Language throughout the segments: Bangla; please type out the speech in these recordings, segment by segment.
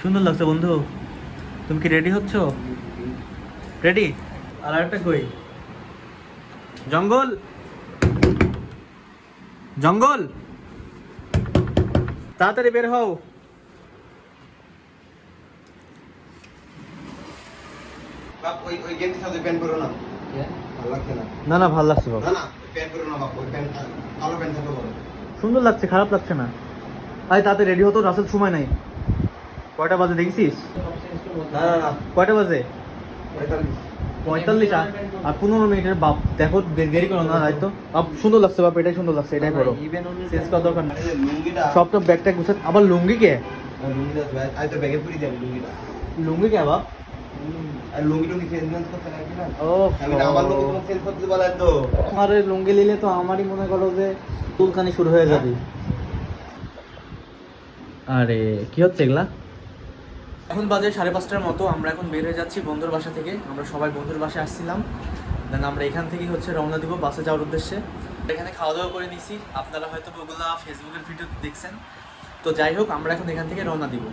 সুন্দর লাগছে বন্ধু। তুমি কি রেডি হচ্ছ? রেডি আর একটা কই? জঙ্গল? জঙ্গল? তাড়াতাড়ি বের হও। বাপ ওই ওই গেঞ্জির সাথে প্যান্ট পরো না? না? না না ভালো লাগছে বাবা। সুন্দর লাগছে খারাপ লাগছে না। আরে তাতে রেডি হতো রাসেল সময় নাই। কয়টা বাজে দেখছিস? না না না। কয়টা বাজে? পঁয়তাল্লিশ। আর- পনেরো মিনিটের বাপ দেখো দেরি করো না হয়তো বাপ সুন্দর লাগছে বাপ এটাই সুন্দর লাগছে এটাই করো চেঞ্জ করার দরকার নেই। সব তো ব্যাগটা গুছে আবার লুঙ্গি কে? তো লুঙ্গি কে বাপ? আর লুঙ্গি তো। নিলে তো আমারই মনে করো যে চুলকানি শুরু হয়ে যাবে। আরে কি হচ্ছে এগুলা? এখন বাজে সাড়ে পাঁচটার মতো আমরা এখন বের হয়ে যাচ্ছি বন্ধুর বাসা থেকে। আমরা সবাই বন্ধুর বাসায় আসছিলাম। দেন আমরা এখান থেকেই হচ্ছে রওনা দিব বাসে যাওয়ার উদ্দেশ্যে। এখানে খাওয়া দাওয়া করে নিছি। আপনারা হয়তো ওগুলা ফেসবুকের ভিডিও দেখছেন। তো যাই হোক আমরা এখন এখান থেকে রওনা দিব।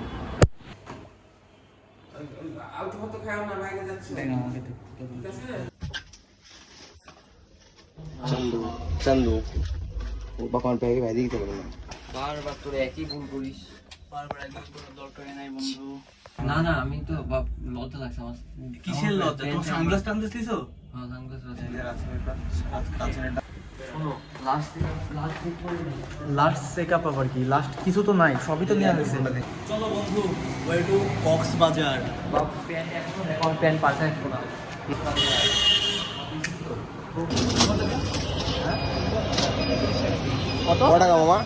চন্দু চন্দু। বাকন পেয়ে ভাই দিতে বারবার তোর একই ভুল করিস। বারবার একদম কোনো দরকার নাই বন্ধু। না না আমি তো বাপ লজ্জা লাগছে আমার। কিসের লজ্জা? তোমার সানগ্লাস টানগ্লাস দিছো? হ্যাঁ সানগ্লাস আছে। শোনো লাস্ট লাস্ট লাস্ট চেকআপ আবার কি? লাস্ট কিছু তো নাই সবই তো নেওয়া হয়েছে চলো বন্ধু ওয়ে টু কক্সবাজার। বাপ এখন এখন না। কত? টাকা মামা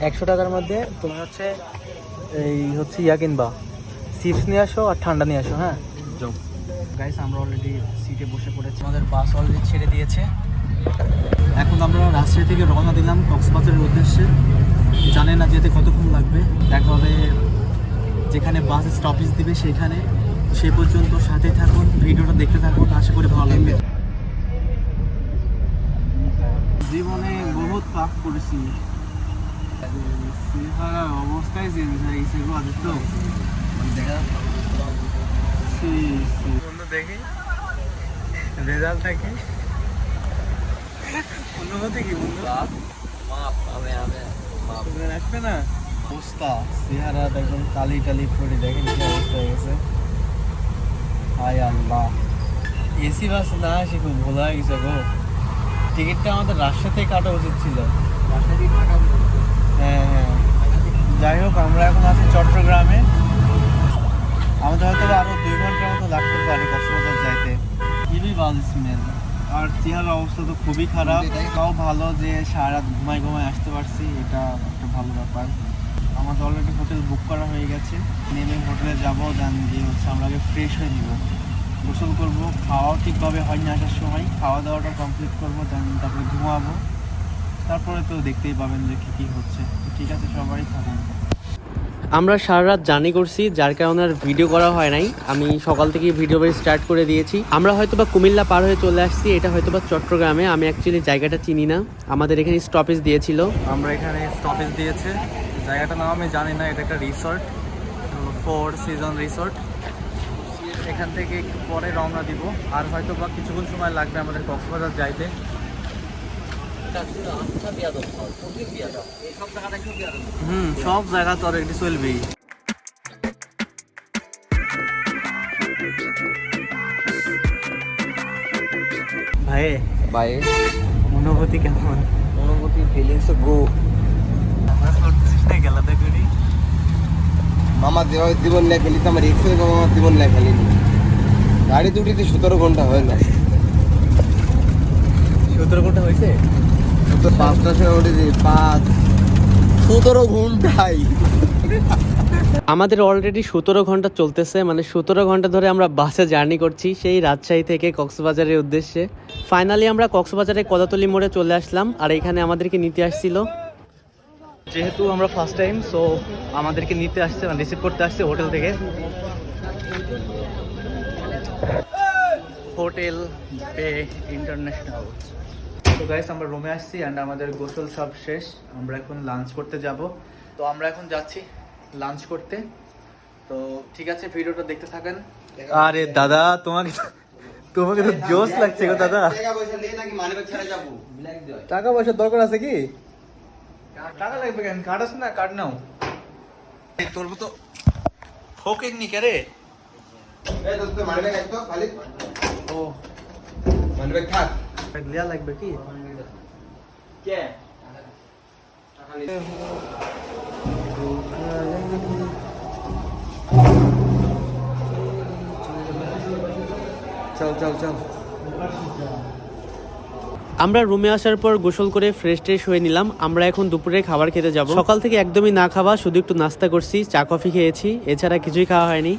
একশো টাকার মধ্যে তোমার হচ্ছে এই হচ্ছে ইয়া কিনবা। চিপস নিয়ে আসো আর ঠান্ডা নিয়ে আসো হ্যাঁ? গাইস আমরা অলরেডি সিটে বসে পড়েছি। আমাদের বাস অলরেডি ছেড়ে দিয়েছে। এখন আমরা রাজশাহী থেকে রওনা দিলাম কক্সবাজারের উদ্দেশ্যে। জানে না যেতে কতক্ষণ লাগবে। দেখা হবে যেখানে বাস স্টপেজ দিবে সেখানে সে পর্যন্ত সাথে থাকুন ভিডিওটা দেখতে থাকুন আশা করি ভালো লাগবে। জীবনে বহুত পাপ করেছি। অবস্থাই চেঞ্জ হয়ে গেছে গো আদিত্য দেখি রেজাল্টটা কি অনুভূতি কি বন্ধু? বাপ আমি আমি বাপ রাখবে না? অবস্থা চেহারা একদম কালি টালি পড়ে দেখেন কি অবস্থা হয়ে গেছে। হায় আল্লাহ। এসি বাস না আসে খুব ভুল হয়ে গেছে গো। টিকিটটা আমাদের রাজশাহী কাটা উচিত ছিল। হ্যাঁ হ্যাঁ। যাই হোক আমরা এখন আছি চট্টগ্রামে। আমাদের হয়তো আরও দুই ঘণ্টার মতো লাগতে পারে কক্সবাজার যাইতে। খুবই বাজে স্মেল আর চেহারা অবস্থা তো খুবই খারাপ। তাও ভালো যে সারা রাত ঘুমাই ঘুমাই আসতে পারছি এটা একটা ভালো ব্যাপার। আমাদের অলরেডি হোটেল বুক করা হয়ে গেছে। নেমে হোটেলে যাব দেন গিয়ে হচ্ছে আমরা আগে ফ্রেশ হয়ে নিব। গোসল করব খাওয়াও ঠিকভাবে হয়নি আসার সময়। খাওয়া দাওয়াটা কমপ্লিট করব দেন তারপরে ঘুমাবো। তারপরে তো দেখতেই পাবেন যে কী কী হচ্ছে। তো ঠিক আছে সবাই থাকুন। আমরা সারা রাত জার্নি করছি যার কারণে আর ভিডিও করা হয় নাই। আমি সকাল থেকে ভিডিও স্টার্ট করে দিয়েছি। আমরা হয়তো বা কুমিল্লা পার হয়ে চলে আসছি এটা হয়তো বা চট্টগ্রামে। আমি অ্যাকচুয়ালি জায়গাটা চিনি না। আমাদের এখানে স্টপেজ দিয়েছিল। আমরা এখানে স্টপেজ দিয়েছে। জায়গাটার নাম আমি জানি না এটা একটা রিসর্ট ফোর সিজন রিসর্ট এখান থেকে একটু পরে রওনা দিব আর হয়তো বা কিছুক্ষণ সময় লাগবে আমাদের কক্সবাজার যাইতে। একটু হুম সব জায়গা তো অলরেডি চলবেই। ভাই ভাই। অনুভূতি কেমন? অনুভূতি ফিলিংস গো না গেলাতে করি। মামা যেভাবে জীবন নিয়ে খেলিস আমার রিক্সে মামা জীবন নিয়ে খেলিনি গাড়ি দুটিতে সতেরো ঘণ্টা হয় না। সতেরো ঘণ্টা হয়েছে? তো পাঁচটার সময় উঠেছি পাঁচ। সতেরো ঘন্টায় আমাদের অলরেডি সতেরো ঘণ্টা চলতেছে মানে সতেরো ঘণ্টা ধরে আমরা বাসে জার্নি করছি সেই রাজশাহী থেকে কক্সবাজারের উদ্দেশ্যে। ফাইনালি আমরা কক্সবাজারে কদাতলি মোড়ে চলে আসলাম আর এখানে আমাদেরকে নিতে আসছিল যেহেতু আমরা ফার্স্ট টাইম সো আমাদেরকে নিতে আসছে মানে রিসিভ করতে আসছে হোটেল থেকে। হোটেল বে ইন্টারন্যাশনাল তো গাইস আমরা রুমে আসছি অ্যান্ড আমাদের গোসল সব শেষ। আমরা এখন লাঞ্চ করতে যাব। তো আমরা এখন যাচ্ছি লাঞ্চ করতে। তো ঠিক আছে ভিডিওটা দেখতে থাকেন। আরে দাদা তোমাকে তোমাকে তো জোশ লাগছে গো দাদা। টাকা পয়সা দরকার আছে কি? টাকা লাগবে কেন কার্ড আছে না কার্ড নাও তোর তো ফোকেক নি কে রে এই দোস্ত মানে ব্যাগ একদম খালি ও মানে ব্যাগ থাক লিয়া লাগবে কি কে চল চল চল আমরা রুমে আসার পর গোসল করে ফ্রেশ ট্রেশ হয়ে নিলাম। আমরা এখন দুপুরে খাবার খেতে যাব। সকাল থেকে একদমই না খাওয়া শুধু একটু নাস্তা করছি চা কফি খেয়েছি। এছাড়া কিছুই খাওয়া হয়নি।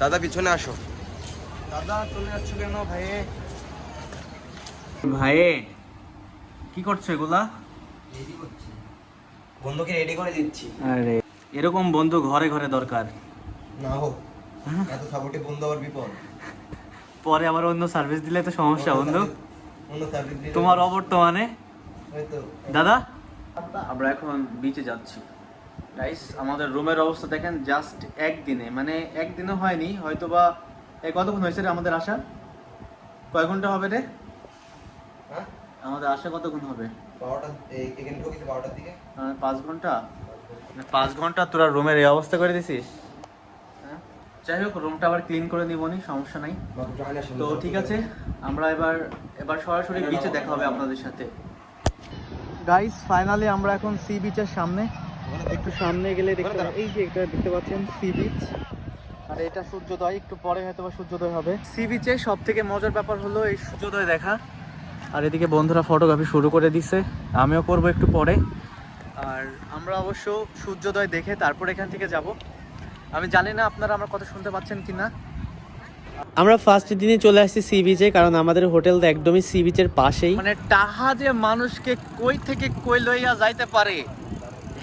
দাদা পিছনে আসো। দাদা চলে যাচ্ছ কেন ভাইয়ে? কি করছ এগুলা? বন্ধুকে রেডি করে দিচ্ছি। আরে এরকম বন্ধু ঘরে ঘরে দরকার। না হোক। এত সাপোর্টে বন্ধু আবার বিপদ। পরে আবার অন্য সার্ভিস দিলে তো সমস্যা বন্ধু। অন্য সার্ভিস দিলে তোমার অবর্তমানে। দাদা? আমরা এখন বিচে যাচ্ছি। গাইস আমাদের রুমের অবস্থা দেখেন জাস্ট একদিনে। মানে একদিনও হয়নি হয়তো বা কতক্ষণ হয়েছে রে আমাদের আসা? কয় ঘণ্টা হবে রে? হ্যাঁ? আমাদের আসা কতক্ষণ হবে? পাঁচ ঘণ্টা? মানে পাঁচ ঘণ্টা তোরা রুমের এই অবস্থা করে দিছিস? হ্যাঁ? যাই হোক রুমটা আবার ক্লিন করে নিবনি সমস্যা নাই। তো ঠিক আছে, আমরা এবার এবার সরাসরি বিচে দেখা হবে আপনাদের সাথে। গাইস ফাইনালি আমরা এখন সি বিচের সামনে। একটু সামনে গেলে দেখতে এই যে এটা দেখতে পাচ্ছেন সি বিচ আর এটা সূর্যোদয়, একটু পরে হয়তো বা সূর্যোদয় হবে। সি বিচে সব থেকে মজার ব্যাপার হলো এই সূর্যোদয় দেখা। আর এদিকে বন্ধুরা ফটোগ্রাফি শুরু করে দিছে। আমিও করব একটু পরে। আর আমরা অবশ্য সূর্যোদয় দেখে তারপর এখান থেকে যাব। আমি জানি না আপনারা আমার কথা শুনতে পাচ্ছেন কি না আমরা ফার্স্ট দিনে চলে আসছি সি বিচে কারণ আমাদের হোটেল তো একদমই সি বিচের পাশেই। মানে টাহা যে মানুষকে কই থেকে কই লইয়া যাইতে পারে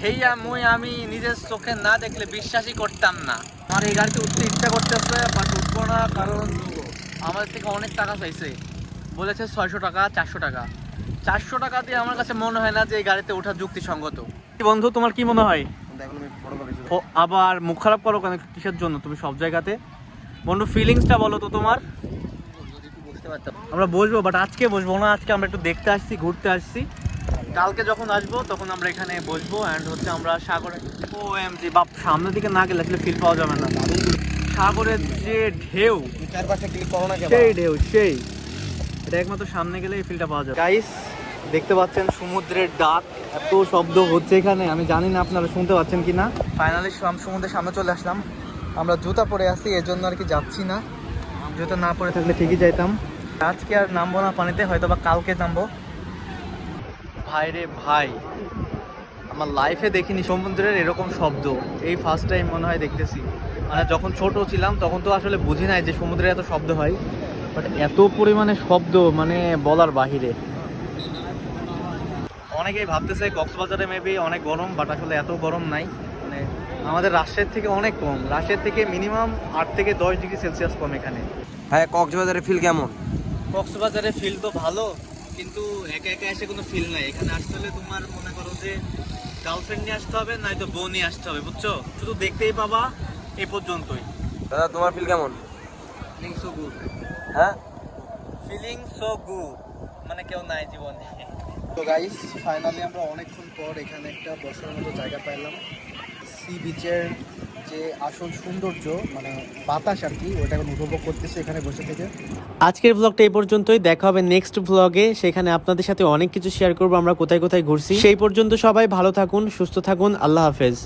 হেইয়া মই আমি নিজের চোখে না দেখলে বিশ্বাসই করতাম না। আমার এই গাড়িতে উঠতে ইচ্ছা করতেছে বাট উঠবো না কারণ আমাদের থেকে অনেক টাকা চাইছে। বলেছে ছয়শো টাকা চারশো টাকা। চারশো টাকা দিয়ে আমার কাছে মনে হয় না যে এই গাড়িতে ওঠা যুক্তিসঙ্গত। বন্ধু তোমার কি মনে হয়? ও, আবার মুখ খারাপ করো কেন? কিসের জন্য? তুমি সব জায়গাতে? বন্ধু ফিলিংসটা বলো তো তোমার। আমরা বসবো বাট আজকে বসবো না আজকে আমরা একটু দেখতে আসছি ঘুরতে আসছি। কালকে যখন আসব তখন আমরা এখানে বসবো অ্যান্ড হচ্ছে আমরা সাগরে ও এম জি বাপ সামনের দিকে না গেলে আসলে ফিল পাওয়া যাবে না। সাগরের যে ঢেউ চারপাশে সেই ঢেউ সেই। এটা একমাত্র সামনে গেলে এই ফিলটা পাওয়া যাবে। গাইস দেখতে পাচ্ছেন সমুদ্রের ডাক, এত শব্দ হচ্ছে এখানে, আমি জানি না আপনারা শুনতে পাচ্ছেন কি না ফাইনালি সমুদ্রের সামনে চলে আসলাম। আমরা জুতা পরে আসি এর জন্য আর কি যাচ্ছি না। জুতা না পরে থাকলে ঠিকই যাইতাম। আজকে আর নামবো না পানিতে হয়তো বা কালকে নামবো। ভাই রে ভাই, আমার লাইফে দেখিনি সমুদ্রের এরকম শব্দ। এই ফার্স্ট টাইম মনে হয় দেখতেছি। মানে যখন ছোট ছিলাম, তখন তো আসলে বুঝি নাই যে সমুদ্রে এত শব্দ হয়। বাট এত পরিমাণে শব্দ মানে বলার বাহিরে। অনেকেই ভাবতেছে কক্সবাজারে মেবি অনেক গরম বাট আসলে এত গরম নাই। মানে আমাদের রাজশাহীর থেকে অনেক কম। রাজশাহীর থেকে মিনিমাম আট থেকে দশ ডিগ্রি সেলসিয়াস কম এখানে। হ্যাঁ কক্সবাজারের ফিল কেমন? কক্সবাজারে ফিল তো ভালো কিন্তু একা একা এসে কোনো ফিল নাই। এখানে আসতে হলে তোমার মনে করো যে গার্লফ্রেন্ড নিয়ে আসতে হবে নয়তো বউ নিয়ে আসতে হবে বুঝছ? শুধু দেখতেই পাবা এ পর্যন্তই। দাদা তোমার ফিল কেমন? ফিলিং সো গুড হ্যাঁ? ফিলিং সো গুড মানে কেউ নাই জীবনে। তো গাইস ফাইনালি আমরা অনেকক্ষণ পর এখানে একটা বসার মতো জায়গা পাইলাম। সি বিচের যে আসল সৌন্দর্য মানে বাতাস আর কি, ওটা এখন উপভোগ করতেছে এখানে বসে থেকে। আজকের ব্লগটা এই পর্যন্তই, দেখা হবে নেক্সট ব্লগে সেখানে আপনাদের সাথে অনেক কিছু শেয়ার করব, আমরা কোথায় কোথায় ঘুরছি। সেই পর্যন্ত সবাই ভালো থাকুন, সুস্থ থাকুন, আল্লাহ হাফেজ।